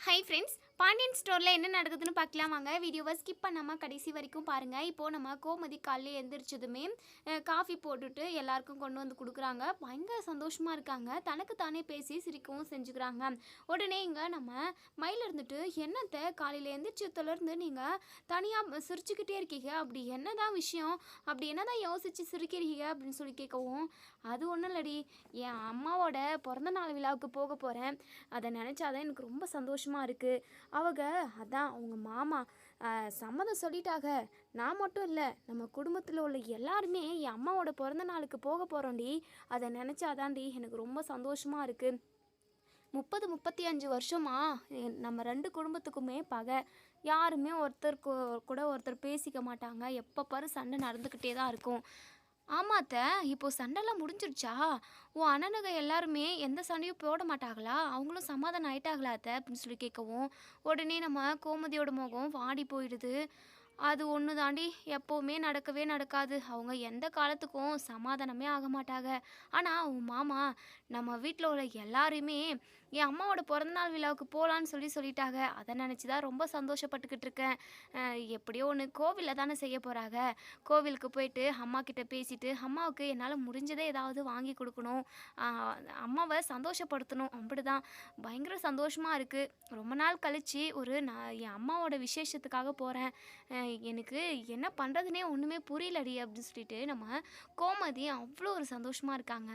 Hi friends Pandian ஸ்டோரில் என்ன நடக்குதுன்னு பார்க்கலாம் வாங்க. வீடியோவை ஸ்கிப் பண்ணாமல் கடைசி வரைக்கும் பாருங்கள் இப்போது நம்ம கோமதி காலையில் எந்திரிச்சதுமே காஃபி போட்டுட்டு எல்லாருக்கும் கொண்டு வந்து கொடுக்குறாங்க. பயங்கர சந்தோஷமாக இருக்காங்க. தனக்கு தானே பேசி சிரிக்கவும் செஞ்சுக்கிறாங்க. உடனே இங்கே நம்ம மயில் இருந்துட்டு என்னத்தை காலையில் எந்திரிச்சதுலேருந்து நீங்கள் தனியாக சிரிச்சுக்கிட்டே இருக்கீங்க? அப்படி என்ன தான் விஷயம்? அப்படி என்னதான் யோசித்து சிரிக்கிறீங்க? அப்படின்னு சொல்லி கேட்கவும் அது ஒன்றும் இல்லடி. என் அம்மாவோட பிறந்த நாள் விழாவுக்கு போக போகிறேன் அதை நினச்சாதான் எனக்கு ரொம்ப சந்தோஷமாக இருக்குது அவங்க அதான் அவங்க மாமா சம்மதம் சொல்லிட்டாங்க. நான் மட்டும் இல்லை நம்ம குடும்பத்தில் உள்ள எல்லாருமே என் அம்மாவோட பிறந்த நாளுக்கு போக போகிறோம்டி அதை நினச்சாதான்டி எனக்கு ரொம்ப சந்தோஷமாக இருக்குது முப்பது முப்பத்தி அஞ்சு வருஷமா நம்ம ரெண்டு குடும்பத்துக்குமே பகை. யாருமே ஒருத்தர் கூட ஒருத்தர் பேசிக்க மாட்டாங்க. எப்போ பாரு சண்டை நடந்துக்கிட்டே தான் இருக்கும். ஆமாத்த இப்போ சண்டைலாம் முடிஞ்சிருச்சா? உன் அண்ணனுங்க எல்லாருமே எந்த சண்டையும் போட மாட்டாங்களா? அவங்களும் சமாதானம் ஆயிட்டாங்களா அத்தை? அப்படின்னு சொல்லி கேட்கவும் உடனே நம்ம கோமதியோட முகம் வாடி போயிடுது. அது ஒன்று தாண்டி எப்போவுமே நடக்கவே நடக்காது. அவங்க எந்த காலத்துக்கும் சமாதானமே ஆக மாட்டாங்க. ஆனால் உன் மாமா நம்ம வீட்டில் உள்ள எல்லாரையுமே என் அம்மாவோட பிறந்தநாள் விழாவுக்கு போகலான்னு சொல்லி சொல்லிட்டாங்க. அதை நினச்சி தான் ரொம்ப சந்தோஷப்பட்டுக்கிட்டு இருக்கேன் எப்படியோ ஒன்று கோவிலில் தானே செய்ய போகிறாங்க கோவிலுக்கு போயிட்டு அம்மா கிட்ட பேசிட்டு அம்மாவுக்கு என்னால் முடிஞ்சதை ஏதாவது வாங்கி கொடுக்கணும். அம்மாவை சந்தோஷப்படுத்தணும். அப்படிதான். பயங்கர சந்தோஷமாக இருக்குது ரொம்ப நாள் கழித்து ஒரு நான் என் அம்மாவோட விசேஷத்துக்காக போகிறேன் எனக்கு என்ன பண்ணுறதுனே ஒன்றுமே புரியலடி அப்படின்னு சொல்லிட்டு நம்ம கோமதி அவ்வளோ ஒரு சந்தோஷமாக இருக்காங்க.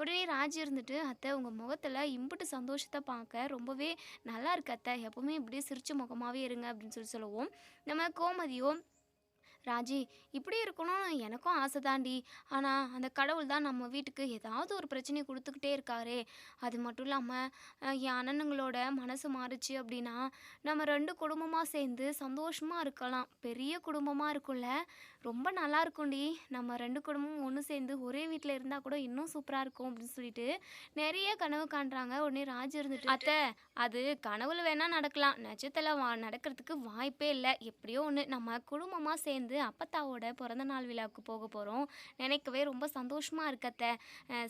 உடனே ராஜி இருந்துட்டு அத்தை உங்கள் முகத்தில் இம்புட்டு சந்தோஷத்தை பார்க்க ரொம்பவே நல்லா இருக்கத்த எப்போவுமே எப்பவுமே இப்படியே சிரிச்ச முகமாகவே இருங்க அப்படின்னு சொல்லி சொல்லுவோம். நம்ம கோமதியோ ராஜி இப்படி இருக்கணும்னு எனக்கும் ஆசை தாண்டி ஆனால் அந்த கடவுள் தான் நம்ம வீட்டுக்கு ஏதாவது ஒரு பிரச்சனையை கொடுத்துக்கிட்டே இருக்காரே. அது மட்டும் இல்லாமல் என் அண்ணனுங்களோட மனசு மாறுச்சு அப்படின்னா நம்ம ரெண்டு குடும்பமாக சேர்ந்து சந்தோஷமாக இருக்கலாம். பெரிய குடும்பமாக இருக்கும்ல. ரொம்ப நல்லா இருக்கும்டி நம்ம ரெண்டு குடும்பமும் ஒன்று சேர்ந்து ஒரே வீட்டில் இருந்தால் கூட இன்னும் சூப்பராக இருக்கும் அப்படின்னு சொல்லிட்டு நிறைய கனவு காண்றாங்க. உடனே ராஜு இருந்துட்டு அத்தை அது கனவுல வேணால் நடக்கலாம். நிஜத்தில் வா நடக்கிறதுக்கு வாய்ப்பே இல்லை. எப்படியோ ஒன்று நம்ம குடும்பமாக சேர்ந்து அப்பத்தாவோட பிறந்த நாள் விழாவுக்கு போக போகிறோம் நினைக்கவே ரொம்ப சந்தோஷமாக இருக்கத்த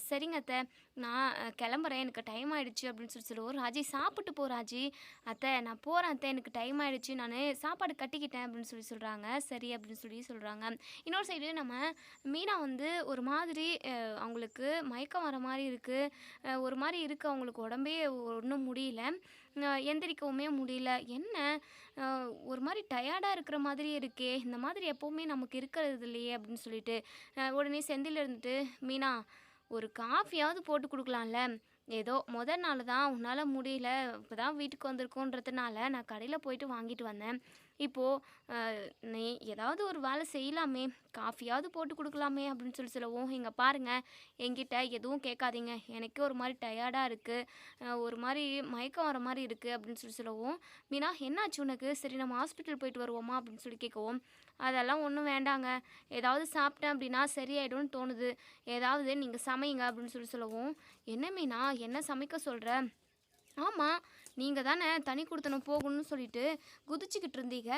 சரிங்க அத்தை. நான் கிளம்புறேன். எனக்கு டைம் ஆகிடுச்சு அப்படின்னு சொல்லி சொல்லுவோம் ராஜி சாப்பிட்டு போ ராஜி. அத்தை நான் போகிறேன் அத்தை. எனக்கு டைம் ஆகிடுச்சு நான் சாப்பாடு கட்டிக்கிட்டேன். அப்படின்னு சொல்லி சொல்கிறாங்க சரி அப்படின்னு சொல்லி சொல்கிறாங்க இன்னொரு சைடு நம்ம மீனா வந்து ஒரு மாதிரி அவங்களுக்கு மயக்கம் வர மாதிரி இருக்குது ஒரு மாதிரி இருக்குது அவங்களுக்கு உடம்பே ஒன்றும் முடியல. எந்திரிக்கவுமே முடியல. என்ன? ஒரு மாதிரி டயர்டாக இருக்கிற மாதிரி இருக்கே. இந்த மாதிரி எப்போவுமே நமக்கு இருக்கிறது இல்லையே அப்படின்னு சொல்லிட்டு உடனே செந்தில் இருந்துட்டு மீனா ஒரு காஃபியாவது போட்டு கொடுக்கலாம்ல. ஏதோ முதல் நாள் தான் உன்னால் முடியல. இப்போ தான் வீட்டுக்கு வந்திருக்கோன்றதுனால நான் கடையில் போயிட்டு வாங்கிட்டு வந்தேன். இப்போது நீ ஏதாவது ஒரு வேலை செய்யலாமே காஃபியாவது போட்டு கொடுக்கலாமே அப்படின்னு சொல்லி சொல்லவும் இங்கே பாருங்கள் என்கிட்ட எதுவும் கேட்காதீங்க. எனக்கே ஒரு மாதிரி டயர்டாக இருக்குது ஒரு மாதிரி மயக்கம் வர மாதிரி இருக்குது அப்படின்னு சொல்லி சொல்லவும் மீனா என்னாச்சு உனக்கு? சரி நம்ம ஹாஸ்பிட்டல் போயிட்டு வருவோமா அப்படின்னு சொல்லி கேட்கவும் அதெல்லாம் ஒன்றும் வேண்டாங்க. ஏதாவது சாப்பிட்டேன் அப்படின்னா சரியாயிடும்னு தோணுது. ஏதாவது நீங்கள் சமைங்க அப்படின்னு சொல்லி சொல்லவும் என்ன மீனா? என்ன சமைக்க சொல்கிற ஆமாம் நீங்கள் தானே தனி கொடுத்தனம் போகணும்னு சொல்லிட்டு குதிச்சுக்கிட்டு இருந்தீங்க?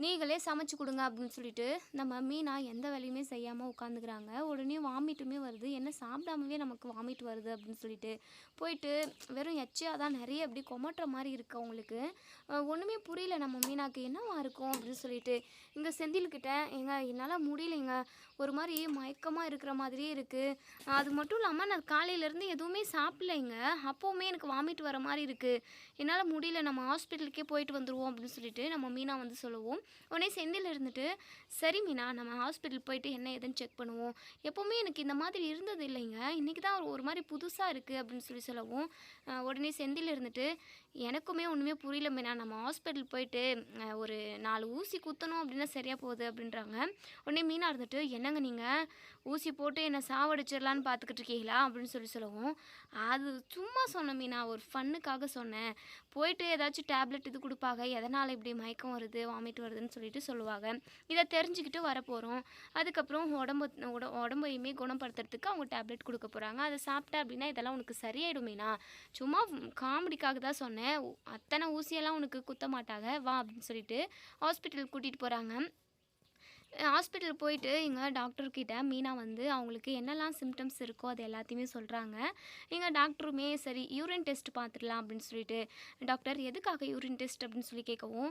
நீங்களே சமைச்சு கொடுங்க அப்படின்னு சொல்லிட்டு நம்ம மீனா எந்த வேலையுமே செய்யாமல் உட்காந்துக்கிறாங்க. உடனே வாமிட்டுமே வருது. என்ன சாப்பிடாமவே நமக்கு வாமிட் வருது அப்படின்னு சொல்லிட்டு. போயிட்டு வெறும் எச்சையாக தான் நிறைய அப்படி கொமட்டுற மாதிரி இருக்கு அவங்களுக்கு. ஒன்றுமே புரியல நம்ம மீனாக்கு. என்னவா இருக்கும் அப்படின்னு சொல்லிட்டு. இங்கே செந்தில்கிட்ட எங்க என்னால் முடியலைங்க. ஒரு மாதிரி மயக்கமாக இருக்கிற மாதிரியே இருக்குது அது மட்டும் இல்லாமல் நான் காலையிலேருந்து எதுவுமே சாப்பிடலைங்க. அப்போவுமே எனக்கு வாமிட் வர மாதிரி இருக்குது என்னால் முடியல. நம்ம ஹாஸ்பிட்டலுக்கே போயிட்டு வந்துடுவோம் அப்படின்னு சொல்லிட்டு நம்ம மீனா வந்து சொல்லுவோம். உடனே செந்தில் இருந்துட்டு சரி மீனா நம்ம ஹாஸ்பிட்டல் போயிட்டு என்ன ஏதுன்னு செக் பண்ணுவோம். எப்போவுமே எனக்கு இந்த மாதிரி இருந்தது இல்லைங்க. இன்றைக்கி தான் ஒரு மாதிரி புதுசாக இருக்குது அப்படின்னு சொல்லி சொல்லவும் உடனே செந்தில் இருந்துட்டு எனக்குமே ஒன்றுமே புரியல மீனா. நம்ம ஹாஸ்பிட்டல் போயிட்டு ஒரு நாலு ஊசி குத்தணும் அப்படின்னா சரியாக போகுது அப்படின்றாங்க. உடனே மீனா இருந்துட்டு என்னங்க நீங்கள் ஊசி போட்டு என்னை சாவடிச்சிடலான்னு பார்த்துக்கிட்டு இருக்கீங்களா? அப்படின்னு சொல்லி சொல்லவும் அது சும்மா சொன்னேன் மீனா ஒரு ஃபன்னுக்காக சொன்னேன். போயிட்டு ஏதாச்சும் டேப்லெட் இது கொடுப்பாங்க. எதனால் இப்படி மயக்கம் வருது வாமிட் வருதுன்னு சொல்லிட்டு சொல்லுவாங்க. இதை தெரிஞ்சுக்கிட்டு வரப்போகிறோம் அதுக்கப்புறம் உடம்பு உட உடம்பையுமே குணப்படுத்துறதுக்கு அவங்க டேப்லெட் கொடுக்க போகிறாங்க அதை சாப்பிட்டா அப்படின்னா இதெல்லாம் உனக்கு சரியாயிடும் மீனா. சும்மா காமெடிக்காக தான் சொன்னேன். அத்தனை ஊசியெல்லாம் உனக்கு குத்த மாட்டாங்க வா அப்படின்னு சொல்லிட்டு ஹாஸ்பிட்டல் கூட்டிகிட்டு போகிறாங்க ஹாஸ்பிட்டல் போயிட்டு எங்க டாக்டர்கிட்ட மீனா வந்து அவங்களுக்கு என்னெல்லாம் சிம்டம்ஸ் இருக்கோ அது எல்லாத்தையுமே சொல்கிறாங்க எங்கள் டாக்டருமே சரி யூரின் டெஸ்ட் பார்த்துடலாம் அப்படின்னு சொல்லிட்டு டாக்டர் எதுக்காக யூரின் டெஸ்ட் அப்படின்னு சொல்லி கேட்கவும்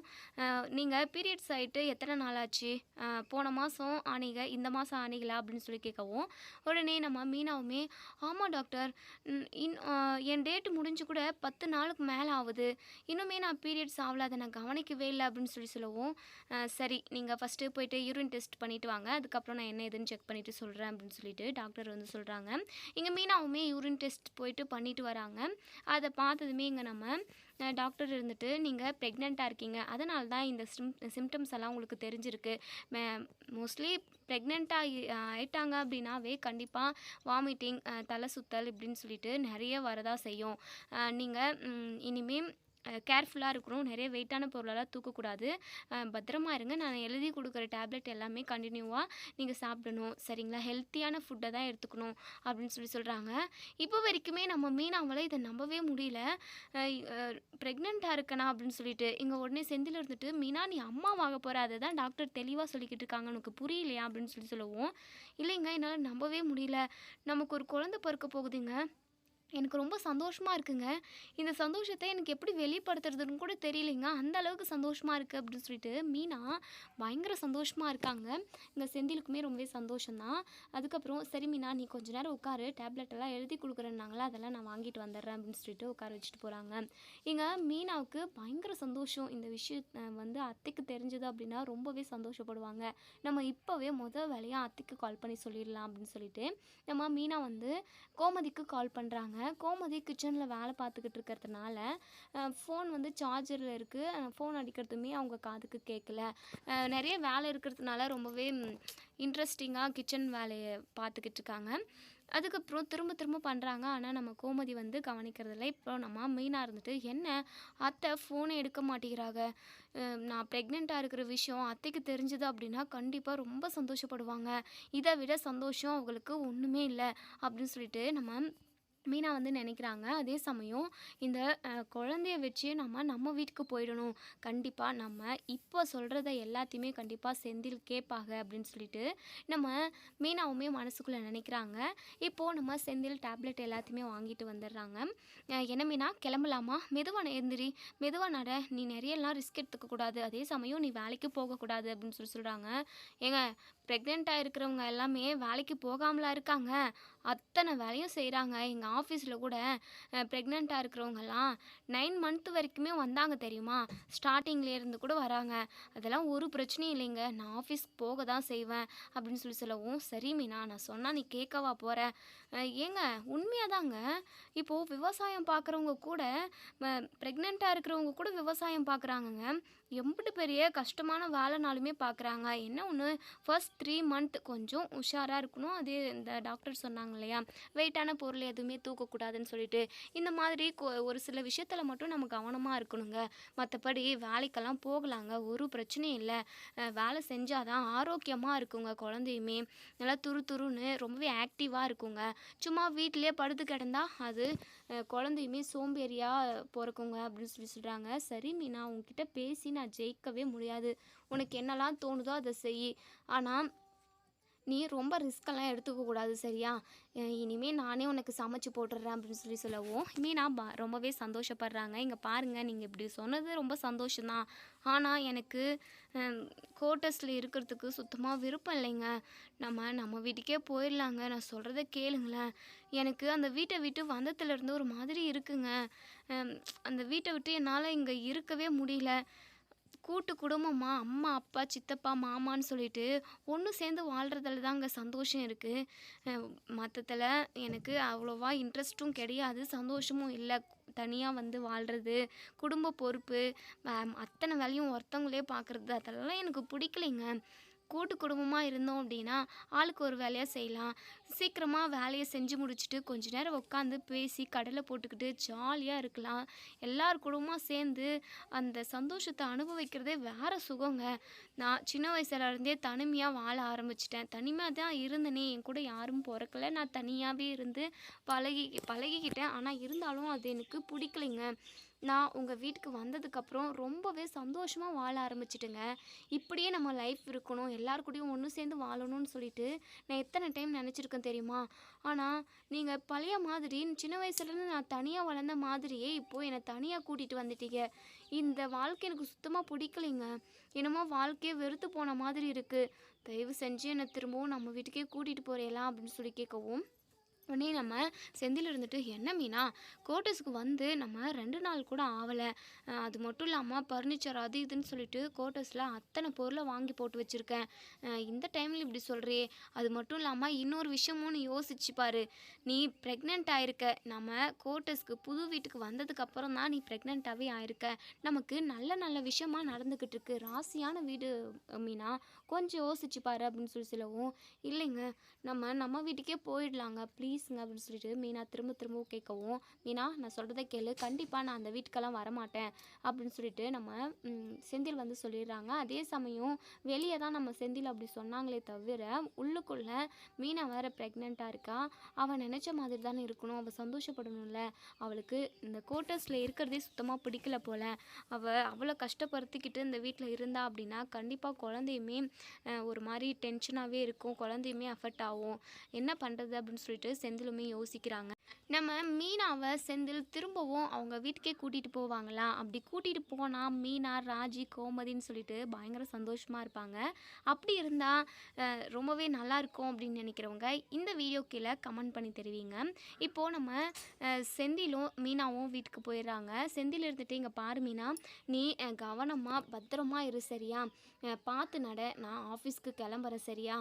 நீங்கள் பீரியட்ஸ் ஆகிட்டு எத்தனை நாள் ஆச்சு? போன மாதம் ஆனீங்க இந்த மாதம் ஆனீங்களா? அப்படின்னு சொல்லி கேட்கவும் உடனே நம்ம மீனாவுமே ஆமாம் டாக்டர் இன் என் டேட்டு முடிஞ்சு கூட பத்து நாளுக்கு மேலே ஆகுது. இன்னுமே நான் பீரியட்ஸ் ஆகல அதை நான் கவனிக்கவே இல்லை அப்படின்னு சொல்லி சொல்லவும் சரி நீங்கள் ஃபஸ்ட்டு போயிட்டு யூரின் டெஸ்ட் பண்ணிட்டு வாங்க. அதுக்கப்புறம் நான் என்ன ஏதுன்னு செக் பண்ணிட்டு சொல்கிறேன் அப்படின்னு சொல்லிட்டு டாக்டர் வந்து சொல்கிறாங்க இங்கே மீனாவுமே யூரின் டெஸ்ட் போயிட்டு பண்ணிட்டு வராங்க. அதை பார்த்ததுமே இங்கே நம்ம டாக்டர் இருந்துட்டு நீங்கள் ப்ரெக்னெண்ட்டாக இருக்கீங்க. அதனால தான் இந்த சிம் சிம்டம்ஸ் எல்லாம் உங்களுக்கு தெரிஞ்சிருக்கு. மோஸ்ட்லி ப்ரெக்னெண்ட்டாக ஆயிட்டாங்க அப்படின்னாவே கண்டிப்பாக வாமிட்டிங் தலை சுத்தல் இப்படின்னு சொல்லிட்டு நிறைய வரதா செய்யும். நீங்கள் இனிமேல் கேர்ஃபுல்லாக இருக்கணும். நிறைய வெயிட்டான பொருளெல்லாம் தூக்கக்கூடாது. பத்திரமா இருங்க. நான் எழுதி கொடுக்குற டேப்லெட் எல்லாமே கண்டினியூவாக நீங்கள் சாப்பிடணும். சரிங்களா? ஹெல்த்தியான ஃபுட்டை தான் எடுத்துக்கணும் அப்படின்னு சொல்லி சொல்கிறாங்க இப்போ வரைக்குமே நம்ம மீனாவால் இதை நம்பவே முடியல. ப்ரெக்னெண்ட்டாக இருக்கனா அப்படின்னு சொல்லிட்டு இங்கே உடனே செந்தில் இருந்துட்டு மீனா நீ அம்மாவாக போகிற அதை தான் டாக்டர் தெளிவாக சொல்லிக்கிட்டு இருக்காங்க. உனக்கு புரியலையா அப்படின்னு சொல்லி சொல்லுவோம். இல்லைங்க என்னால் நம்பவே முடியல. நமக்கு ஒரு குழந்தை பிறக்க போகுதுங்க. எனக்கு ரொம்ப சந்தோஷமாக இருக்குங்க. இந்த சந்தோஷத்தை எனக்கு எப்படி வெளிப்படுத்துறதுன்னு கூட தெரியலைங்க. அந்த அளவுக்கு சந்தோஷமாக இருக்குது அப்படின்னு சொல்லிட்டு மீனா பயங்கர சந்தோஷமாக இருக்காங்க. இந்த செந்திலுக்குமே ரொம்பவே சந்தோஷம்தான். அதுக்கப்புறம் சரி மீனா நீ கொஞ்ச நேரம் உட்காரு. டேப்லெட் எல்லாம் எழுதி கொடுக்குறேன்னாங்களா? அதெல்லாம் நான் வாங்கிட்டு வந்துடுறேன் அப்படின்னு சொல்லிட்டு உட்கார வச்சுட்டு போகிறாங்க இங்கே மீனாவுக்கு பயங்கர சந்தோஷம். இந்த விஷயம் வந்து அத்தைக்கு தெரிஞ்சது அப்படின்னா ரொம்பவே சந்தோஷப்படுவாங்க. நம்ம இப்போவே முதல் வேலையாக அத்தைக்கு கால் பண்ணி சொல்லிடலாம் அப்படின்னு சொல்லிட்டு நம்ம மீனா வந்து கோமதிக்கு கால் பண்ணுறாங்க கோமதி கிச்சனில் வேலை பார்த்துக்கிட்டு இருக்கிறதுனால ஃபோன் வந்து சார்ஜரில் இருக்குது ஃபோன் அடிக்கிறதுமே அவங்க காதுக்கு கேட்கல நிறைய வேலை இருக்கிறதுனால ரொம்பவே இன்ட்ரெஸ்டிங்காக கிச்சன் வேலையை பார்த்துக்கிட்டு இருக்காங்க. அதுக்கப்புறம் திரும்ப திரும்ப பண்ணுறாங்க ஆனால் நம்ம கோமதி வந்து கவனிக்கிறதில்ல. இப்போ நம்ம மீனாக இருந்துட்டு என்ன? அத்தை ஃபோனை எடுக்க மாட்டேங்கிறாங்க. நான் ப்ரெக்னெண்ட்டாக இருக்கிற விஷயம் அத்தைக்கு தெரிஞ்சது அப்படின்னா கண்டிப்பாக ரொம்ப சந்தோஷப்படுவாங்க. இதை விட சந்தோஷம் அவங்களுக்கு ஒன்றுமே இல்லை. அப்படின்னு சொல்லிட்டு நம்ம மீனா வந்து நினைக்கிறாங்க. அதே சமயம் இந்த குழந்தைய வச்சு நம்ம நம்ம வீட்டுக்கு போயிடணும். கண்டிப்பாக நம்ம இப்போ சொல்கிறத எல்லாத்தையுமே கண்டிப்பாக செந்தில் கேட்பாங்க அப்படின்னு சொல்லிட்டு நம்ம மீனாவுமே மனசுக்குள்ளே நினைக்கிறாங்க. இப்போது நம்ம செந்தில் டேப்லெட் எல்லாத்தையுமே வாங்கிட்டு வந்துடுறாங்க. என்ன மீனா கிளம்பலாமா? மெதுவாக எந்திரி மெதுவாக நட. நீ நிறையலாம் ரிஸ்க் எடுத்துக்கக்கூடாது. அதே சமயம் நீ வேலைக்கு போகக்கூடாது அப்படின்னு சொல்லி சொல்கிறாங்க ஏங்க ப்ரெக்னெண்ட்டாக இருக்கிறவங்க எல்லாமே வேலைக்கு போகாமலாம் இருக்காங்க. அத்தனை வேலையும் செய்கிறாங்க எங்கள் ஆஃபீஸில் கூட ப்ரெக்னெண்ட்டாக இருக்கிறவங்கலாம் நைன் மந்த் வரைக்குமே வந்தாங்க தெரியுமா? ஸ்டார்டிங்லேருந்து கூட வராங்க. அதெல்லாம் ஒரு பிரச்சனையும் இல்லைங்க. நான் ஆஃபீஸ் போக தான் செய்வேன் அப்படின்னு சொல்லி சொல்லவும் சரி மீனா நான் சொன்னால் நீ கேட்கவா போகிற ஏங்க உண்மையாக தாங்க இப்போது விவசாயம் பார்க்குறவங்க கூட ப்ரெக்னெண்ட்டாக இருக்கிறவங்க கூட விவசாயம் பார்க்குறாங்கங்க எம்பிட்டு பெரிய கஷ்டமான வேலைனாலுமே பார்க்குறாங்க என்ன ஒன்று ஃபர்ஸ்ட் த்ரீ மந்த் கொஞ்சம் உஷாராக இருக்கணும். அதே இந்த டாக்டர் சொன்னாங்க இல்லையா? வெயிட்டான பொருள் எதுவுமே தூக்கக்கூடாதுன்னு சொல்லிட்டு. இந்த மாதிரி கொ- ஒரு சில விஷயத்தில் மட்டும் நம்ம கவனமாக இருக்கணுங்க. மற்றபடி வேலைக்கெல்லாம் போகலாங்க. ஒரு பிரச்சனையும் இல்லை. வேலை செஞ்சால் தான் ஆரோக்கியமாக இருக்குங்க குழந்தையுமே. நல்லா துரு துருன்னு ரொம்பவே ஆக்டிவாக இருக்குங்க. சும்மா வீட்டிலேயே படுத்து கிடந்தா அது குழந்தையுமே சோம்பேறியாக பிறக்குங்க அப்படின்னு சொல்லி சொல்கிறாங்க சரி மீனா உங்ககிட்ட பேசி நான் ஜெயிக்கவே முடியாது. உனக்கு என்னெல்லாம் தோணுதோ அதை செய். ஆனால் நீ ரொம்ப ரிஸ்கெல்லாம் எடுத்துக்கக்கூடாது சரியா? இனிமேல் நானே உனக்கு சமைச்சு போட்டுடுறேன் அப்படின்னு சொல்லி சொல்லவும் இனிமேல் பா ரொம்பவே சந்தோஷப்படுறாங்க. இங்கே பாருங்கள் நீங்கள் இப்படி சொன்னது ரொம்ப சந்தோஷம்தான். ஆனால் எனக்கு கோட்டஸில் இருக்கிறதுக்கு சுத்தமாக விருப்பம் இல்லைங்க. நம்ம நம்ம வீட்டுக்கே போயிடலாங்க. நான் சொல்கிறத கேளுங்களேன். எனக்கு அந்த வீட்டை விட்டு வந்ததுலேருந்து ஒரு மாதிரி இருக்குங்க. அந்த வீட்டை விட்டு என்னால் இங்கே இருக்கவே முடியல. கூட்டு குடும்பமாக அம்மா அப்பா சித்தப்பா மாமான்னு சொல்லிட்டு ஒன்று சேர்ந்து வாழ்கிறதுல தாங்க சந்தோஷம் இருக்குது மற்றத்தில் எனக்கு அவ்வளோவா இன்ட்ரெஸ்ட்டும் கிடையாது சந்தோஷமும் இல்லை. தனியாக வந்து வாழ்கிறது குடும்ப பொறுப்பு அத்தனை வேலையும் ஒருத்தவங்களே பார்க்குறது அதெல்லாம் எனக்கு பிடிக்கலைங்க. கூட்டு குடும்பமாக இருந்தோம் அப்படின்னா ஆளுக்கு ஒரு வேலையாக செய்யலாம். சீக்கிரமாக வேலையை செஞ்சு முடிச்சுட்டு கொஞ்ச நேரம் உட்காந்து பேசி கடலை போட்டுக்கிட்டு ஜாலியாக இருக்கலாம். எல்லார் குடும்பமாக சேர்ந்து அந்த சந்தோஷத்தை அனுபவிக்கிறதே வேறு சுகங்க. நான் சின்ன வயசுல இருந்தே தனிமையாக வாழ ஆரம்பிச்சிட்டேன். தனிமையாக தான் இருந்தனே. என் கூட யாரும் பிறக்கல. நான் தனியாகவே இருந்து பழகி பழகிக்கிட்டேன். ஆனால் இருந்தாலும் அது எனக்கு பிடிக்கலைங்க. நான் உங்கள் வீட்டுக்கு வந்ததுக்கப்புறம் ரொம்பவே சந்தோஷமாக வாழ ஆரம்பிச்சிட்டுங்க. இப்படியே நம்ம லைஃப் இருக்கணும் எல்லார் கூடயும் ஒன்று சேர்ந்து வாழணும்னு சொல்லிட்டு நான் எத்தனை டைம் நினச்சிருக்கேன் தெரியுமா? ஆனால் நீங்கள் பழைய மாதிரி சின்ன வயசுலேருந்து நான் தனியாக வளர்ந்த மாதிரியே இப்போது என்னை தனியாக கூட்டிகிட்டு வந்துட்டீங்க. இந்த வாழ்க்கை எனக்கு சுத்தமாக பிடிக்கலைங்க. என்னமோ வாழ்க்கையே வெறுத்து போன மாதிரி இருக்குது தயவு செஞ்சு என்னை திரும்பவும் நம்ம வீட்டுக்கே கூட்டிகிட்டு போகிறேலாம் அப்படின்னு சொல்லி கேட்கவும் உடனே நம்ம செந்தில் இருந்துட்டு என்ன மீனா? கோட்டஸுக்கு வந்து நம்ம ரெண்டு நாள் கூட ஆகலை அது மட்டும் இல்லாமல் பர்னிச்சர் அது இதுன்னு சொல்லிட்டு கோட்டஸில் அத்தனை பொருளை வாங்கி போட்டு வச்சுருக்கேன். இந்த டைமில் இப்படி சொல்கிறே அது மட்டும் இல்லாமல் இன்னொரு விஷயமும் நீ யோசிச்சு பாரு. நீ ப்ரெக்னென்ட் ஆயிருக்க. நம்ம கோட்டஸ்க்கு புது வீட்டுக்கு வந்ததுக்கப்புறம் தான் நீ ப்ரெக்னென்ட்டாகவே ஆயிருக்க. நமக்கு நல்ல நல்ல விஷயமாக நடந்துக்கிட்டு இருக்கு. ராசியான வீடு மீனா. கொஞ்சம் யோசிச்சு பாரு அப்படின்னு சொல்லி சொல்லவும் இல்லைங்க நம்ம நம்ம வீட்டுக்கே போயிடலாங்க. ப்ளீஸுங்க அப்படின்னு சொல்லிட்டு மீனா திரும்ப திரும்ப கேட்கவும் மீனா நான் சொல்கிறத கேளு. கண்டிப்பாக நான் அந்த வீட்டுக்கெல்லாம் வரமாட்டேன் அப்படின்னு சொல்லிட்டு நம்ம செந்தில் வந்து சொல்லிடுறாங்க. அதே சமயம் வெளியே தான் நம்ம செந்தில் அப்படி சொன்னாங்களே தவிர உள்ளுக்குள்ளே மீனா வேறு ப்ரெக்னெண்ட்டாக இருக்கா? அவன் நினச்ச மாதிரி தானே இருக்கணும். அவள் சந்தோஷப்படணும்ல. அவளுக்கு இந்த கோட்டர்ஸில் இருக்கிறதே சுத்தமாக பிடிக்கல போல். அவள் அவ்வளோ கஷ்டப்படுத்திக்கிட்டு இந்த வீட்டில் இருந்தா அப்படின்னா கண்டிப்பாக குழந்தையுமே ஒரு மாதிரி டென்ஷனாகவே இருக்கும். குழந்தையுமே அஃபெக்ட் ஆகும். என்ன பண்ணுறது அப்படின்னு சொல்லிட்டு செந்திலுமே யோசிக்கிறாங்க. நம்ம மீனாவை செந்தில் திரும்பவும் அவங்க வீட்டுக்கே கூட்டிகிட்டு போவாங்களா? அப்படி கூட்டிகிட்டு போனால் மீனா ராஜி கோமதின்னு சொல்லிட்டு பயங்கர சந்தோஷமாக இருப்பாங்க. அப்படி இருந்தால் ரொம்பவே நல்லா இருக்கும் அப்படின்னு நினைக்கிறவங்க இந்த வீடியோ கீழே கமெண்ட் பண்ணி தெரிவிங்க. இப்போது நம்ம செந்திலும் மீனாவும் வீட்டுக்கு போயிடுறாங்க. செந்தில் இருந்துட்டு இங்கே பாரு மீனா நீ கவனமாக பத்திரமா இரு சரியா? பார்த்து நட நான் ஆஃபீஸ்க்கு கிளம்புறேன் சரியா?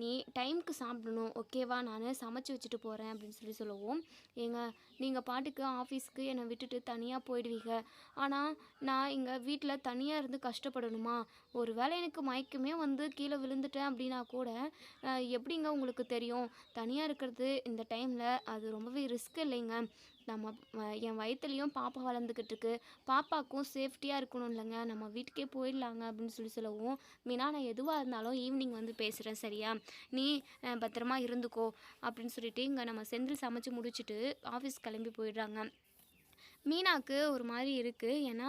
நீ டைம்க்கு சாப்பிடணும் ஓகேவா நான் சமைச்சு வச்சுட்டு போகிறேன் அப்படின்னு சொல்லி சொல்லுவோம். ஏங்க நீங்கள் பாட்டுக்கு ஆஃபீஸ்க்கு என்னை விட்டுட்டு தனியாக போயிடுவீங்க. ஆனால் நான் இங்கே வீட்டில் தனியாக இருந்து கஷ்டப்படணுமா? ஒரு வேளை எனக்கு மயக்கமே வந்து கீழே விழுந்துட்டேன் அப்படின்னா கூட எப்படிங்க உங்களுக்கு தெரியும்? தனியாக இருக்கிறது இந்த டைமில் அது ரொம்பவே ரிஸ்க் இல்லைங்க. நம்ம என் வயிற்றுலையும் பாப்பா வளர்ந்துக்கிட்டு இருக்கு பாப்பாக்கும் சேஃப்டியாக இருக்கணும் இல்லைங்க. நம்ம வீட்டுக்கே போயிடலாங்க அப்படின்னு சொல்லி சொல்லவும் மீனா நான் எதுவாக இருந்தாலும் ஈவினிங் வந்து பேசுகிறேன் சரியா? நீ பத்திரமா இருந்துக்கோ அப்படின்னு சொல்லிட்டு இங்கே நம்ம செந்தில் சமைச்சு முடிச்சுட்டு ஆஃபீஸ் கிளம்பி போயிடுறாங்க. மீனாக்கு ஒரு மாதிரி இருக்குது ஏன்னா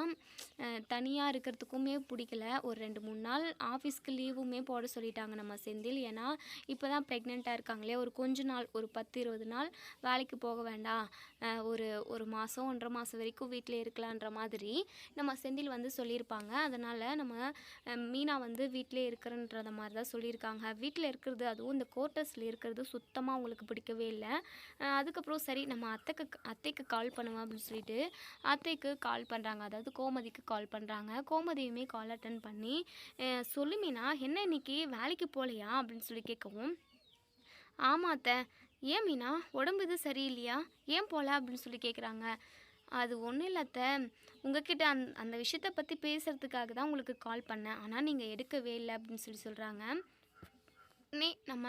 தனியாக இருக்கிறதுக்குமே பிடிக்கல. ஒரு ரெண்டு மூணு நாள் ஆஃபீஸ்க்கு லீவுமே போட சொல்லிட்டாங்க நம்ம செந்தில். ஏன்னா இப்போ தான் ப்ரெக்னெண்ட்டாக இருக்காங்களே. ஒரு கொஞ்ச நாள் ஒரு பத்து இருபது நாள் வேலைக்கு போக வேண்டாம். ஒரு ஒரு மாதம் ஒன்றரை மாதம் வரைக்கும் வீட்டில் இருக்கலான்ற மாதிரி நம்ம செந்தில் வந்து சொல்லியிருப்பாங்க. அதனால் நம்ம மீனா வந்து வீட்டிலே இருக்கிறன்றத மாதிரி தான் சொல்லியிருக்காங்க. வீட்டில் இருக்கிறது அதுவும் இந்த கோர்ட்டஸில் இருக்கிறது சுத்தமாக அவங்களுக்கு பிடிக்கவே இல்லை. அதுக்கப்புறம் சரி நம்ம அத்தைக்கு அத்தைக்கு கால் பண்ணுவோம் அப்படின்னு சொல்லிட்டு அத்தைக்கு கால் பண்ணுறாங்க அதாவது கோமதிக்கு கால் பண்ணுறாங்க கோமதியுமே கால் அட்டன் பண்ணி சொல்லுமீனா என்ன இன்னைக்கு வேலைக்கு போகலையா அப்படின்னு சொல்லி கேட்கவும் ஆமா அத்தை. ஏன் மீனா? உடம்பு இது சரியில்லையா? ஏன் போகல அப்படின்னு சொல்லி கேட்குறாங்க அது ஒன்றும் இல்லாத உங்ககிட்ட அந் அந்த விஷயத்தை பற்றி பேசுகிறதுக்காக தான் உங்களுக்கு கால் பண்ணேன். ஆனால் நீங்கள் எடுக்கவே இல்லை. அப்படின்னு சொல்லி சொல்கிறாங்க உடனே நம்ம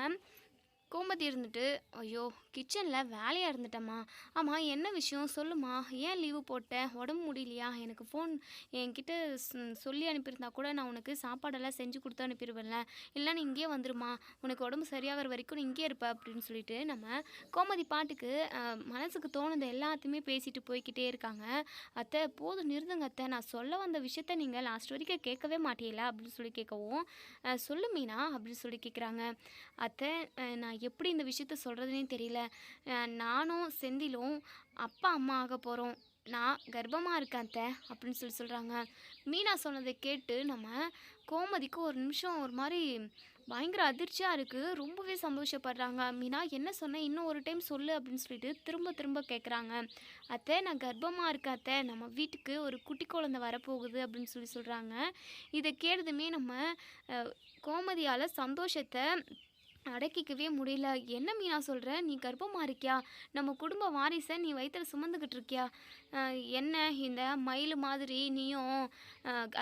கோமதி இருந்துட்டு ஐயோ கிச்சனில் வேலையாக இருந்துட்டம்மா. ஆமாம் என்ன விஷயம்? சொல்லுமா. ஏன் லீவு போட்டேன் உடம்பு முடியலையா? எனக்கு ஃபோன் என்கிட்ட சொல்லி அனுப்பியிருந்தா கூட நான் உனக்கு சாப்பாடெல்லாம் செஞ்சு கொடுத்து அனுப்பிடுவேன்ல இல்லை நீ இங்கேயே வந்துருமா. உனக்கு உடம்பு சரியாகிற வரைக்கும் நீ இங்கேயே இருப்ப அப்படின்னு சொல்லிட்டு நம்ம கோமதி பாட்டுக்கு மனசுக்கு தோணுது எல்லாத்தையுமே பேசிட்டு போய்க்கிட்டே இருக்காங்க. அத்தை போதும் நிறுத்துங்க அத்தை. நான் சொல்ல வந்த விஷயத்த நீங்கள் லாஸ்ட் வரைக்கும் கேட்கவே மாட்டீங்களா? அப்படின்னு சொல்லி கேட்கவும் அஹ், சொல்லு மீனா அப்படின்னு சொல்லி கேட்குறாங்க. அத்தை நான் எப்படி இந்த விஷயத்த சொல்கிறதுனே தெரியல. நானும் செந்திலும் அப்பா அம்மா ஆக போகிறோம் நான் கர்ப்பமாக இருக்கேன் அத்தை அப்படின்னு சொல்லி சொல்கிறாங்க மீனா சொன்னதை கேட்டு நம்ம கோமதிக்கு ஒரு நிமிஷம் ஒரு மாதிரி பயங்கர அதிர்ச்சியாக இருக்குது ரொம்பவே சந்தோஷப்படுறாங்க. மீனா என்ன சொன்ன? இன்னும் ஒரு டைம் சொல்லு அப்படின்னு சொல்லிட்டு திரும்ப திரும்ப கேட்குறாங்க அத்தை நான் கர்ப்பமாக இருக்கேன் அத்தை. நம்ம வீட்டுக்கு ஒரு குட்டி குழந்தை வரப்போகுது அப்படின்னு சொல்லி சொல்கிறாங்க இதை கேட்டதுமே நம்ம கோமதியால் சந்தோஷத்தை அடக்கிக்கவே முடியல. என்ன மீனா சொல்கிற நீ கர்ப்பமாக இருக்கியா நம்ம குடும்ப வாரிசை நீ வயிற்றில் சுமந்துக்கிட்டு இருக்கியா? என்ன இந்த மயில் மாதிரி நீயும்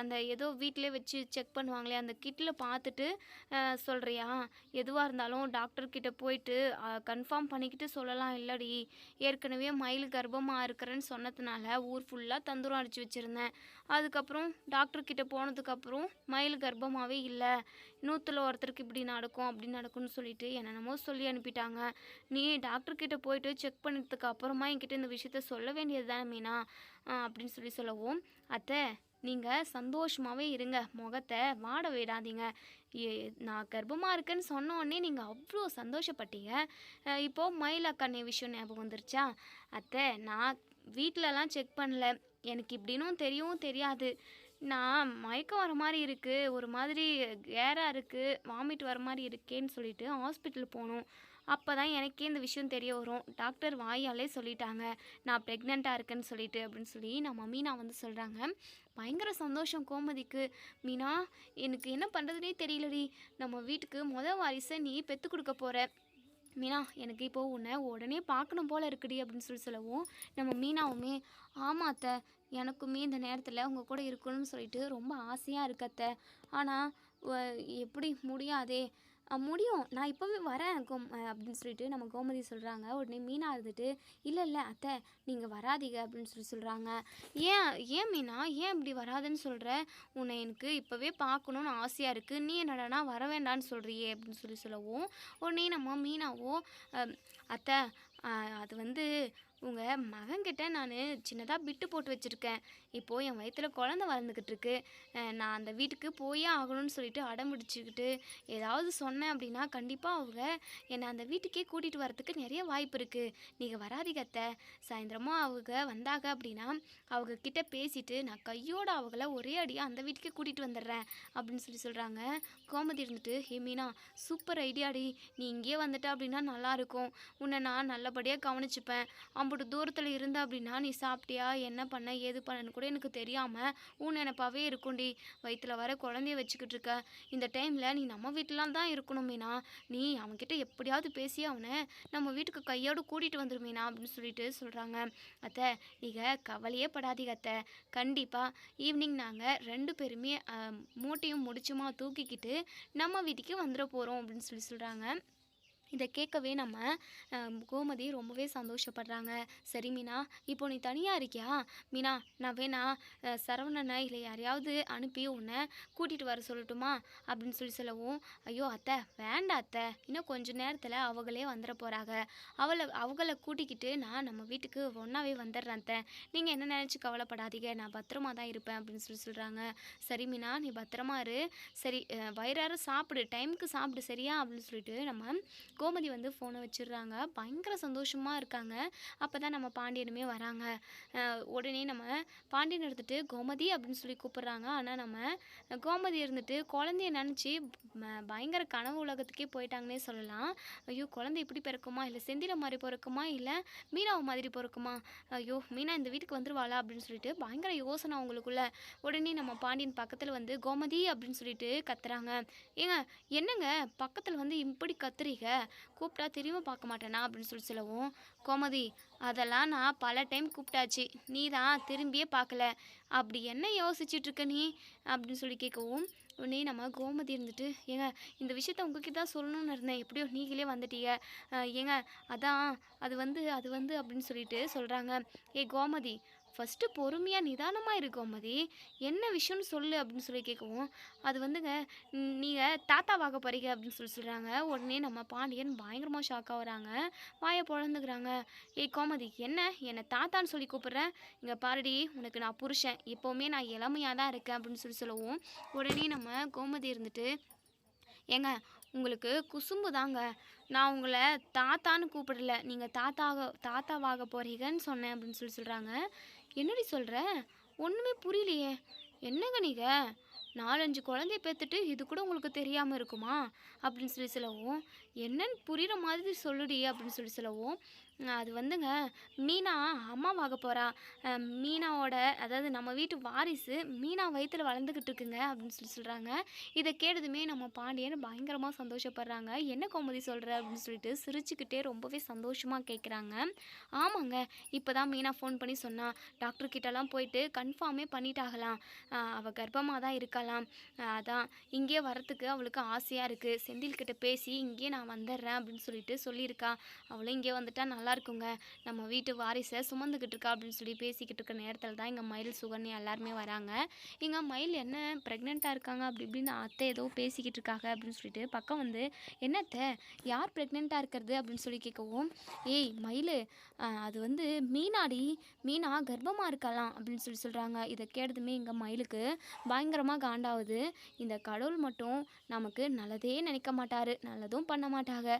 அந்த ஏதோ வீட்டிலே வச்சு செக் பண்ணுவாங்களே அந்த கிட்டில் பார்த்துட்டு சொல்கிறியா எதுவாக இருந்தாலும் டாக்டர்கிட்ட போயிட்டு கன்ஃபார்ம் பண்ணிக்கிட்டு சொல்லலாம் இல்லடி. ஏற்கனவே மயில் கர்ப்பமாக இருக்கிறேன்னு சொன்னதுனால ஊர் ஃபுல்லாக தந்தூரம் அடித்து வச்சுருந்தேன். அதுக்கப்புறம் டாக்டர்கிட்ட போனதுக்கப்புறம் மயில் கர்ப்பமாகவே இல்லை. நூற்றில் ஒருத்தருக்கு இப்படி நடக்கும் அப்படி நடக்கும்னு சொல்லிட்டு என்னென்னமோ சொல்லி அனுப்பிட்டாங்க. நீ டாக்டர்கிட்ட போயிட்டு செக் பண்ணதுக்கு அப்புறமா என்கிட்ட இந்த விஷயத்த சொல்ல வேண்டியது தானே மீனா அப்படின்னு சொல்லி சொல்லவும். அத்தை நீங்கள் சந்தோஷமாகவே இருங்க. முகத்தை வாட விடாதீங்க. ஏ நான் கர்ப்பமாக இருக்கேன்னு சொன்ன நீங்கள் அவ்வளோ சந்தோஷப்பட்டீங்க. இப்போது மயிலாக்கண்ணே விஷயம் ஞாபகம் வந்துருச்சா? அத்தை நான் வீட்டிலலாம் செக் பண்ணல. எனக்கு இப்படின்னும் தெரியவும் தெரியாது. நான் மயக்கம் வர மாதிரி இருக்குது ஒரு மாதிரி கேராக இருக்குது வாமிட் வர மாதிரி இருக்கேன்னு சொல்லிட்டு ஹாஸ்பிட்டல் போகணும் அப்போ தான் எனக்கே இந்த விஷயம் தெரிய வரும். டாக்டர் வாயாலே சொல்லிட்டாங்க. நான் ப்ரெக்னெண்ட்டாக இருக்கேன்னு சொல்லிட்டு அப்படின்னு சொல்லி நம்ம மீனா வந்து சொல்கிறாங்க பயங்கர சந்தோஷம் கோமதிக்கு. மீனா எனக்கு என்ன பண்ணுறதுனே தெரியலடி. நம்ம வீட்டுக்கு முத வாரிசை நீ பெற்று கொடுக்க போகிற மீனா எனக்கு இப்போ உன்னை உடனே பார்க்கணும் போல் இருக்குடி அப்படின்னு சொல்லி சொல்லவும் நம்ம மீனாவுமே ஆமாத்த எனக்குமே இந்த நேரத்தில் உங்கள் கூட இருக்கணும்னு சொல்லிட்டு ரொம்ப ஆசையாக இருக்கத்த ஆனால் எப்படி முடியாதே? முடியும். நான் இப்போவே வரேன் கோம் அப்படின்னு சொல்லிட்டு நம்ம கோமதி சொல்கிறாங்க உடனே மீனா இருந்துட்டு இல்லை இல்லை அத்தை நீங்கள் வராதீங்க அப்படின்னு சொல்லி சொல்கிறாங்க ஏன் ஏன் மீனா? ஏன் இப்படி வராதுன்னு சொல்கிற உன்னை எனக்கு இப்போவே பார்க்கணுன்னு ஆசையாக இருக்குது நீ என்னடானா வர வேண்டான்னு சொல்கிறியே அப்படின்னு சொல்லி சொல்லவும் உடனே நம்ம மீனாவோ அத்தை அது வந்து உங்கள் மகன்கிட்ட நான் சின்னதாக பிட்டு போட்டு வச்சுருக்கேன். இப்போது என் வயிற்றில் குழந்த வளர்ந்துக்கிட்டு இருக்கு நான் அந்த வீட்டுக்கு போயே ஆகணும்னு சொல்லிட்டு அடம் பிடிச்சிக்கிட்டு ஏதாவது சொன்னேன் அப்படின்னா கண்டிப்பாக அவங்க என்னை அந்த வீட்டுக்கே கூட்டிகிட்டு வரத்துக்கு நிறைய வாய்ப்பு இருக்குது நீங்கள் வராதீங்க அத்தை. சாயந்தரமாக அவங்க வந்தாங்க அப்படின்னா அவங்க கிட்ட பேசிட்டு நான் கையோட அவங்கள ஒரே அடியாக அந்த வீட்டுக்கே கூட்டிகிட்டு வந்துடுறேன் அப்படின்னு சொல்லி சொல்கிறாங்க கோமதி இருந்துட்டு ஹே மீனா சூப்பர் ஐடியாடி நீ இங்கேயே வந்துட்ட அப்படின்னா நல்லாயிருக்கும் உன்னை நான் நல்லபடியாக கவனிச்சுப்பேன். அம்புட்டு தூரத்தில் இருந்த அப்படின்னா நீ சாப்பிட்டியா? என்ன பண்ண? ஏது பண்ணன்னு கூட எனக்கு தெரியாமல் உன் நினப்பாவே இருக்கும்டி. வயிற்றில் வர குழந்தைய வச்சுக்கிட்டு இருக்க. இந்த டைமில் நீ நம்ம வீட்டிலாம் தான் இருக்கணும் மீனா. நீ அவன்கிட்ட எப்படியாவது பேசி அவனை நம்ம வீட்டுக்கு கையோடு கூட்டிகிட்டு வந்துடும் மீனா அப்படின்னு சொல்லிட்டு சொல்கிறாங்க அத்தை நீங்கள் கவலையே படாதீங்க அத்தை. கண்டிப்பாக ஈவினிங் நாங்கள் ரெண்டு பேருமே மூட்டையும் முடிச்சுமா தூக்கிக்கிட்டு நம்ம வீட்டுக்கு வந்துட போகிறோம் அப்படின்னு சொல்லி சொல்கிறாங்க இதை கேட்கவே நம்ம கோமதி ரொம்பவே சந்தோஷப்படுறாங்க. சரி மீனா இப்போ நீ தனியாக இருக்கியா? மீனா நான் வேணா சரவணனை இல்லை யாரையாவது அனுப்பி உன்னை கூட்டிகிட்டு வர சொல்லட்டுமா? அப்படின்னு சொல்லி சொல்லவும் ஐயோ அத்தை வேண்டாம் அத்தை. இன்னும் கொஞ்ச நேரத்தில் அவங்களே வந்துட போகிறாங்க அவளை அவங்கள கூட்டிக்கிட்டு நான் நம்ம வீட்டுக்கு ஒன்றாவே வந்துடுறேன் அத்தை. நீங்கள் என்ன நினச்சி கவலைப்படாதீங்க. நான் பத்திரமா தான் இருப்பேன் அப்படின்னு சொல்லி சொல்கிறாங்க சரி மீனா நீ பத்திரமா இரு. சரி வயிறார சாப்பிடு. டைமுக்கு சாப்பிடு சரியா? அப்படின்னு சொல்லிட்டு நம்ம கோமதி வந்து ஃபோனை வச்சிடுறாங்க. பயங்கர சந்தோஷமாக இருக்காங்க. அப்போ தான் நம்ம பாண்டியனுமே வராங்க. உடனே நம்ம பாண்டியன் எடுத்துகிட்டு கோமதி அப்படின்னு சொல்லி கூப்பிட்றாங்க. ஆனால் நம்ம கோமதி இருந்துட்டு குழந்தைய நினச்சி பயங்கர கனவு உலகத்துக்கே போயிட்டாங்கன்னே சொல்லலாம். ஐயோ குழந்தை இப்படி பிறக்குமா? இல்லை செந்தில மாதிரி பிறக்குமா? இல்லை மீனாவை மாதிரி பிறக்குமா? ஐயோ மீனா இந்த வீட்டுக்கு வந்துருவாளா? அப்படின்னு சொல்லிட்டு பயங்கர யோசனை அவங்களுக்குள்ள. உடனே நம்ம பாண்டியன் பக்கத்தில் வந்து கோமதி அப்படின்னு சொல்லிட்டு கத்துறாங்க. ஏங்க என்னங்க? பக்கத்தில் வந்து இப்படி கத்துறீங்க? கூப்பிட்டா திரும்ப பார்க்க மாட்டேனா அப்படின்னு சொல்லி சொல்லவும் கோமதி அதெல்லாம் நான் பல டைம் கூப்பிட்டாச்சு. நீ தான் திரும்பியே பார்க்கல. அப்படி என்ன யோசிச்சுட்டு இருக்க நீ? அப்படின்னு சொல்லி கேட்கவும் உடனே நம்ம கோமதி இருந்துட்டு ஏங்க இந்த விஷயத்த உங்ககிட்ட தான் சொல்லணும்னு இருந்தேன். எப்படியோ நீங்களே வந்துட்டீங்க. ஏங்க அதான் அது வந்து அது வந்து அப்படின்னு சொல்லிட்டு சொல்கிறாங்க ஏ கோமதி ஃபஸ்ட்டு பொறுமையாக நிதானமாக இருக்கோமதி கோமதி என்ன விஷயம்னு சொல்லு அப்படின்னு சொல்லி கேட்கவும் அது வந்துங்க நீங்கள் தாத்தாவாக போகிறீங்க அப்படின்னு சொல்லி சொல்கிறாங்க உடனே நம்ம பாண்டியன் பயங்கரமாக ஷாக் ஆகுறாங்க வாயை பொழந்துக்கிறாங்க. ஏய் கோமதி என்ன? என்னை தாத்தான்னு சொல்லி கூப்பிட்றேன் இங்கே பாருடி உனக்கு நான் புருஷன். எப்போவுமே நான் இளமையாக தான் இருக்கேன் அப்படின்னு சொல்லி சொல்லவும் உடனே நம்ம கோமதி இருந்துட்டு ஏங்க உங்களுக்கு குசும்பு தாங்க. நான் உங்களை தாத்தான்னு கூப்பிடல. நீங்கள் தாத்தாக தாத்தாவாக போகிறீங்கன்னு சொன்னேன் அப்படின்னு சொல்லி சொல்கிறாங்க என்னடி சொல்கிற ஒன்றுமே புரியலையே. என்னங்க நீங்கள் நாலஞ்சு குழந்தைய பேத்துட்டு இது கூட உங்களுக்கு தெரியாமல் இருக்குமா? அப்படின்னு சொல்லி சொல்லவும் என்னன்னு புரிகிற மாதிரி சொல்லுடி அப்படின்னு சொல்லி சொல்லவும் அது வந்துங்க. மீனா அம்மாவாக போகிறா மீனாவோட அதாவது நம்ம வீட்டு வாரிசு மீனா வயிற்றில் வளர்ந்துக்கிட்டு இருக்குங்க அப்படின்னு சொல்லி சொல்கிறாங்க இதை கேட்டதுமே நம்ம பாண்டியன் பயங்கரமாக சந்தோஷப்படுறாங்க. என்ன கோமதி சொல்கிற அப்படின்னு சொல்லிட்டு சிரிச்சுக்கிட்டே ரொம்பவே சந்தோஷமாக கேட்குறாங்க ஆமாங்க. இப்போ தான் மீனா ஃபோன் பண்ணி சொன்னான் டாக்டர் கிட்டலாம் போயிட்டு கன்ஃபார்மே பண்ணிட்டாகலாம். அவள் கர்ப்பமாக தான் இருக்கலாம். அதான் இங்கே வரத்துக்கு அவளுக்கு ஆசையாக இருக்குது செந்தில்கிட்ட பேசி இங்கே நான் வந்துடுறேன் அப்படின்னு சொல்லிட்டு சொல்லியிருக்கா. அவளும் இங்கே வந்துட்டா நல்லா இருக்குங்க. நம்ம வீட்டு வாரிசை சுமந்துக்கிட்டு இருக்கா அப்படின்னு சொல்லி பேசிக்கிட்டு இருக்க நேரத்தில் தான் இங்கே மயில் சுகன்யா எல்லாருமே வராங்க. இங்கே மயில் என்ன ப்ரெக்னெண்ட்டாக இருக்காங்க அப்படி இப்படின்னு அத்தை ஏதோ பேசிக்கிட்டு இருக்காங்க அப்படின்னு சொல்லிட்டு பக்கம் வந்து என்னத்த யார் ப்ரெக்னெண்ட்டாக இருக்கிறது? அப்படின்னு சொல்லி கேட்கவும் ஏய் மயில் அது வந்து மீனாடி மீனா கர்ப்பமாக இருக்கலாம். அப்படின்னு சொல்லி சொல்கிறாங்க இதை கேட்டதுமே இங்கே மயிலுக்கு பயங்கரமாக காண்டாவது இந்த கடவுள் மட்டும் நமக்கு நல்லதே நினைக்க மாட்டார். நல்லதும் பண்ண மாட்டாங்க.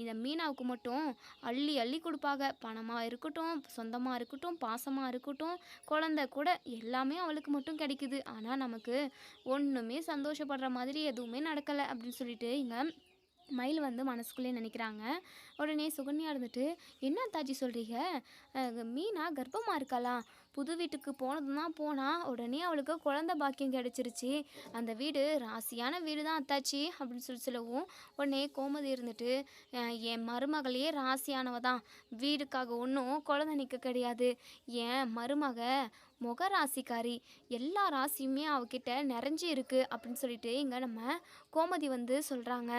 இந்த மீனாவுக்கு மட்டும் அள்ளி அள்ளி கொடுப்பாங்க. பணமாக இருக்கட்டும் சொந்தமாக இருக்கட்டும் பாசமாக இருக்கட்டும் குழந்த கூட எல்லாமே அவளுக்கு மட்டும் கிடைக்குது. ஆனால் நமக்கு ஒன்றுமே சந்தோஷப்படுற மாதிரி எதுவுமே நடக்கலை அப்படின்னு சொல்லிட்டு இங்கே மயில் வந்து மனசுக்குள்ளே நினைக்கிறாங்க. உடனே சுகன்யா இருந்துட்டு என்ன தாஜி சொல்கிறீங்க மீனா கர்ப்பமாக இருக்கலாம் புது வீட்டுக்கு போனது தான் போனால் உடனே அவளுக்கு குழந்த பாக்கியம் கிடச்சிருச்சு. அந்த வீடு ராசியான வீடு தான் அத்தாச்சி அப்படின்னு சொல்லி சொல்லவும் உடனே கோமதி இருந்துட்டு என் மருமகளே ராசியானவ தான் வீடுக்காக ஒன்றும் குழந்தை நிற்க கிடையாது. என் மருமக முக ராசிக்காரி. எல்லா ராசியுமே அவகிட்ட நிறைஞ்சு இருக்கு. அப்படின்னு சொல்லிட்டு இங்கே நம்ம கோமதி வந்து சொல்கிறாங்க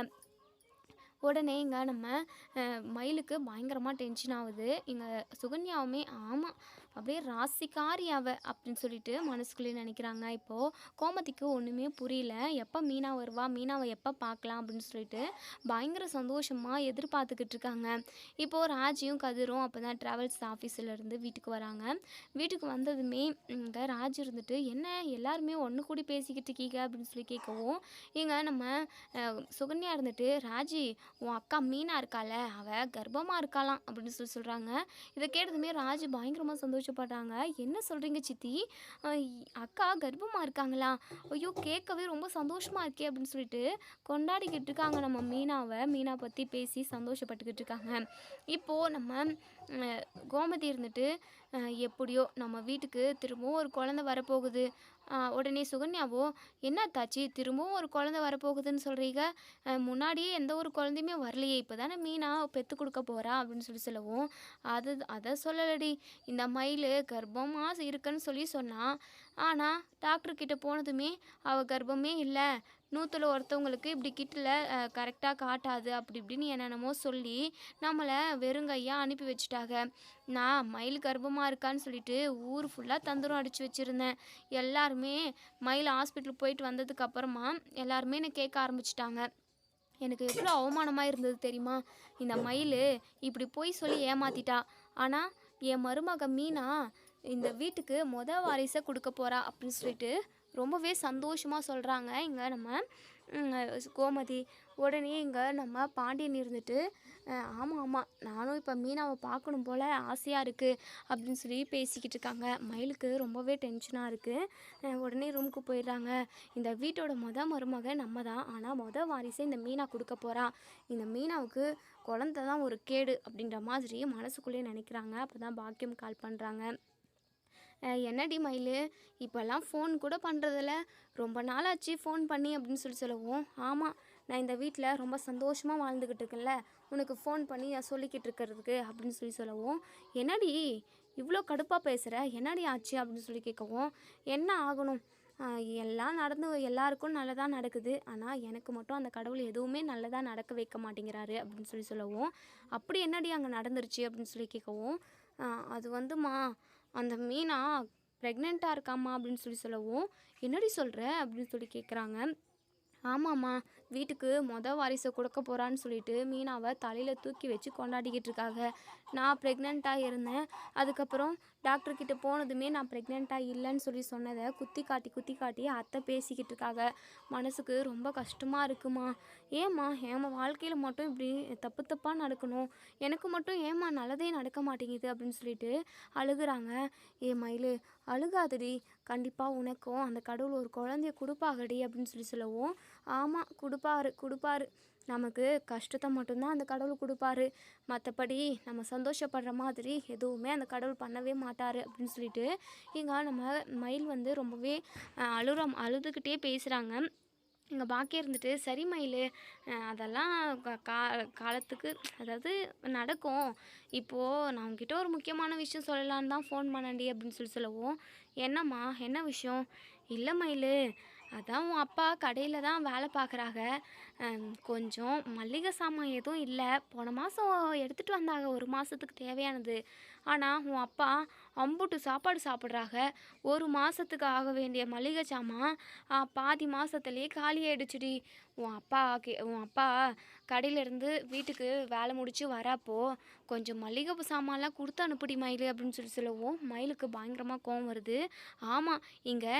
உடனே இங்கே நம்ம மயிலுக்கு பயங்கரமாக டென்ஷன் ஆகுது. இங்கே சுகன்யாவுமே ஆமாம் அப்படியே ராசிக்காரி அவ அப்படின்னு சொல்லிட்டு மனசுக்குள்ளே நினைக்கிறாங்க. இப்போது கோமதிக்கு ஒன்றுமே புரியல. எப்போ மீனா வருவா? மீனாவை எப்போ பார்க்கலாம்? அப்படின்னு சொல்லிட்டு பயங்கர சந்தோஷமாக எதிர்பார்த்துக்கிட்டு இருக்காங்க. இப்போது ராஜியும் கதிரும் அப்போ தான் ட்ராவல்ஸ் ஆஃபீஸிலேருந்து வீட்டுக்கு வராங்க. வீட்டுக்கு வந்ததுமே இங்கே ராஜ் இருந்துட்டு என்ன? எல்லாருமே ஒன்று கூடி பேசிக்கிட்டு இருக்கீங்க? அப்படின்னு சொல்லி கேட்கவும் இங்கே நம்ம சுகன்யா இருந்துட்டு ராஜி உன் அக்கா மீனா இருக்கால அவள் கர்ப்பமாக இருக்காளாம். அப்படின்னு சொல்லி சொல்கிறாங்க இதை கேட்டதுமே ராஜ் பயங்கரமாக சந்தோஷம் சந்தோஷப்படுறாங்க என்ன சொல்கிறீங்க சித்தி? அக்கா கர்ப்பமாக இருக்காங்களா? ஐயோ கேட்கவே ரொம்ப சந்தோஷமாக இருக்கே அப்படின்னு சொல்லிட்டு கொண்டாடிக்கிட்டு இருக்காங்க நம்ம மீனாவை. மீனா பற்றி பேசி சந்தோஷப்பட்டுக்கிட்டு இருக்காங்க. இப்போது நம்ம கோமதி இருந்துட்டு எப்படியோ நம்ம வீட்டுக்கு திரும்பவும் ஒரு குழந்த வரப்போகுது. உடனே சுகன்யாவோ என்ன தாச்சி திரும்பவும் ஒரு குழந்தை வரப்போகுதுன்னு சொல்கிறீங்க முன்னாடியே எந்த ஒரு குழந்தையுமே வரலையே இப்போ தானே மீனா பெற்று கொடுக்க போகிறா அப்படின்னு சொல்லி சொல்லவும் அது அதை சொல்லலடி. இந்த மயில் கர்ப்பமாக இருக்குன்னு சொல்லி சொன்னான் ஆனால் டாக்டர்கிட்ட போனதுமே அவள் கர்ப்பமே இல்லை. நூற்றில் ஒருத்தவங்களுக்கு இப்படி கிட்டில் கரெக்டாக காட்டாது அப்படி இப்படின்னு என்னென்னமோ சொல்லி நம்மளை வெறுங்கையாக அனுப்பி வச்சுட்டாங்க. நான் மயில் கர்ப்பமாக இருக்கான்னு சொல்லிட்டு ஊர் ஃபுல்லாக தந்திரம் அடித்து வச்சுருந்தேன். எல்லாருமே மயில் ஹாஸ்பிட்டலுக்கு போயிட்டு வந்ததுக்கப்புறமா எல்லாருமே என்னை கேட்க ஆரம்பிச்சிட்டாங்க. எனக்கு எவ்வளோ அவமானமாக இருந்தது தெரியுமா? இந்த மயில் இப்படி போய் சொல்லி ஏமாத்திட்டா. ஆனால் என் மருமக மீனா இந்த வீட்டுக்கு மொத வாரிசை கொடுக்க போகிறா அப்படின்னு சொல்லிட்டு ரொம்பவே சந்தோஷமாக சொல்கிறாங்க இங்கே நம்ம கோமதி. உடனே இங்கே நம்ம பாண்டியன் இருந்துட்டு ஆமாம் ஆமாம் நானும் இப்போ மீனாவை பார்க்கணும் போல் ஆசையாக இருக்குது அப்படின்னு சொல்லி பேசிக்கிட்டு இருக்காங்க. மயிலுக்கு ரொம்பவே டென்ஷனாக இருக்குது உடனே ரூமுக்கு போயிடுறாங்க. இந்த வீட்டோட மொத மருமக நம்ம தான். ஆனால் மொத வாரிசை இந்த மீனா கொடுக்க போகிறான் இந்த மீனாவுக்கு குழந்த தான் ஒரு கேடு அப்படின்ற மாதிரி மனசுக்குள்ளேயே நினைக்கிறாங்க. அப்போ தான் பாக்கியம் கால் பண்ணுறாங்க என்னடி மயில்? இப்போல்லாம் ஃபோன் கூட பண்ணுறதில்ல ரொம்ப நாளாச்சு ஃபோன் பண்ணி அப்படின்னு சொல்லி சொல்லவும். ஆமாம் நான் இந்த வீட்டில் ரொம்ப சந்தோஷமாக வாழ்ந்துக்கிட்டு இருக்கேன்ல. உனக்கு ஃபோன் பண்ணி நான் சொல்லிக்கிட்டு இருக்கிறதுக்கு அப்படின்னு சொல்லி சொல்லவும். என்னடி இவ்வளோ கடுப்பாக பேசுகிற என்னடி ஆச்சு அப்படின்னு சொல்லி கேட்கவும். என்ன ஆகணும்? எல்லாம் நடந்து எல்லாருக்கும் நல்லதாக நடக்குது. ஆனால் எனக்கு மட்டும் அந்த கடவுள் எதுவுமே நல்லதாக நடக்க வைக்க மாட்டேங்கிறாரு அப்படின்னு சொல்லி சொல்லவும். அப்படி என்னடி அங்கே நடந்துருச்சு அப்படின்னு சொல்லி கேட்கவும். அது வந்துமா அந்த மீனா ப்ரெக்னெண்ட்டாக இருக்காம்மா அப்படின்னு சொல்லி சொல்லவும் என்னடி சொல்கிற அப்படின்னு சொல்லி கேட்குறாங்க ஆமாம்மா வீட்டுக்கு மொதல் வாரிசை கொடுக்க போகிறான்னு சொல்லிட்டு மீனாவை தலையில் தூக்கி வச்சு கொண்டாடிக்கிட்டு இருக்காங்க நான் ப்ரெக்னெண்ட்டாக இருந்தேன். அதுக்கப்புறம் டாக்டர்கிட்ட போனதுமே நான் ப்ரெக்னெண்ட்டாக இல்லைன்னு சொல்லி சொன்னதை குத்தி காட்டி குத்தி காட்டி அத்தை பேசிக்கிட்டு இருக்காங்க. மனசுக்கு ரொம்ப கஷ்டமாக இருக்குமா? ஏம்மா ஏம்மா வாழ்க்கையில் மட்டும் இப்படி தப்பு தப்பாக நடக்கணும். எனக்கு மட்டும் ஏம்மா நல்லதே நடக்க மாட்டேங்குது அப்படின்னு சொல்லிட்டு அழுகுறாங்க. ஏ மயிலு அழுகாதடி. கண்டிப்பாக உனக்கும் அந்த கடவுள் ஒரு குழந்தைய கொடுப்பாகடி அப்படின்னு சொல்லி சொல்லவும் ஆமாம் கொடுப்பாரு கொடுப்பாரு. நமக்கு கஷ்டத்தை மட்டும்தான் அந்த கடவுள் கொடுப்பாரு. மற்றபடி நம்ம சந்தோஷப்படுற மாதிரி எதுவுமே அந்த கடவுள் பண்ணவே மாட்டார் அப்படின்னு சொல்லிட்டு இங்கே நம்ம மயில் வந்து ரொம்பவே அழுற அழுதுகிட்டே பேசுகிறாங்க இங்கே பாக்கி இருந்துட்டு சரி மயில் அதெல்லாம் கா- கா காலத்துக்கு அதாவது நடக்கும். இப்போது நான் உங்ககிட்ட ஒரு முக்கியமான விஷயம் சொல்லலான்னு தான் ஃபோன் பண்ணண்டி அப்படின்னு சொல்லி சொல்லவும். என்னம்மா? என்ன விஷயம்? இல்லை மயில் அதான் உன் அப்பா கடையில் தான் வேலை பார்க்குறாங்க. கொஞ்சம் மளிகை சாமான் எதுவும் இல்லை. போன மாதம் எடுத்துகிட்டு வந்தாங்க. ஒரு மாதத்துக்கு தேவையானது. ஆனால் உன் அப்பா அம்புட்டு சாப்பாடு சாப்பிட்றாங்க ஒரு மாதத்துக்கு ஆக வேண்டிய மளிகை சாமான் பாதி மாதத்துலேயே காலியாயிடுச்சுடி உன் அப்பா கே உன் அப்பா கடையிலேருந்து வீட்டுக்கு வேலை முடித்து வரப்போ கொஞ்சம் மளிகை சாமான்லாம் கொடுத்து அனுப்பிடி மயில் அப்படின்னு சொல்லி சொல்லவும் மயிலுக்கு பயங்கரமாக கோவம் வருது. ஆமாம் இங்கே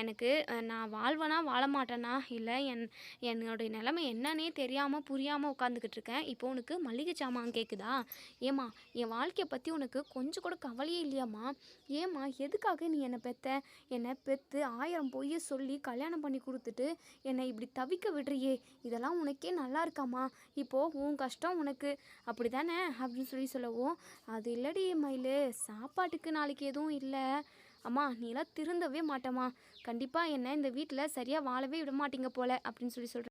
எனக்கு நான் வாழ்வனா வாழ மாட்டேனா இல்லை என் என்னுடைய நிலைமை என்னன்னே தெரியாமல் புரியாமல் உட்காந்துக்கிட்டு இருக்கேன். இப்போ உனக்கு மளிகை சாமான் கேட்குதா ஏம்மா என் வாழ்க்கையை பற்றி உனக்கு கொஞ்சம் கூட கவலையே இல்லையாம்மா. ஏம்மா எதுக்காக நீ என்னை பெத்த? என்னை பெற்று ஆயிரம் பொய்ய சொல்லி கல்யாணம் பண்ணி கொடுத்துட்டு என்னை இப்படி தவிக்க விடுறியே? இதெல்லாம் உனக்கே நல்லா இருக்காம்மா. இப்போது உன் கஷ்டம் உனக்கு. அப்படி தானே அப்படின்னு சொல்லி சொல்லவும் அது இல்லடி மயிலு. சாப்பாட்டுக்கு நாளைக்கு எதுவும் இல்லை. அம்மா நீலாம் திருந்தவே மாட்டேம்மா. கண்டிப்பாக என்னை இந்த வீட்டில் சரியாக வாழவே விட மாட்டீங்க போல அப்படின்னு சொல்லி சொல்கிறேன்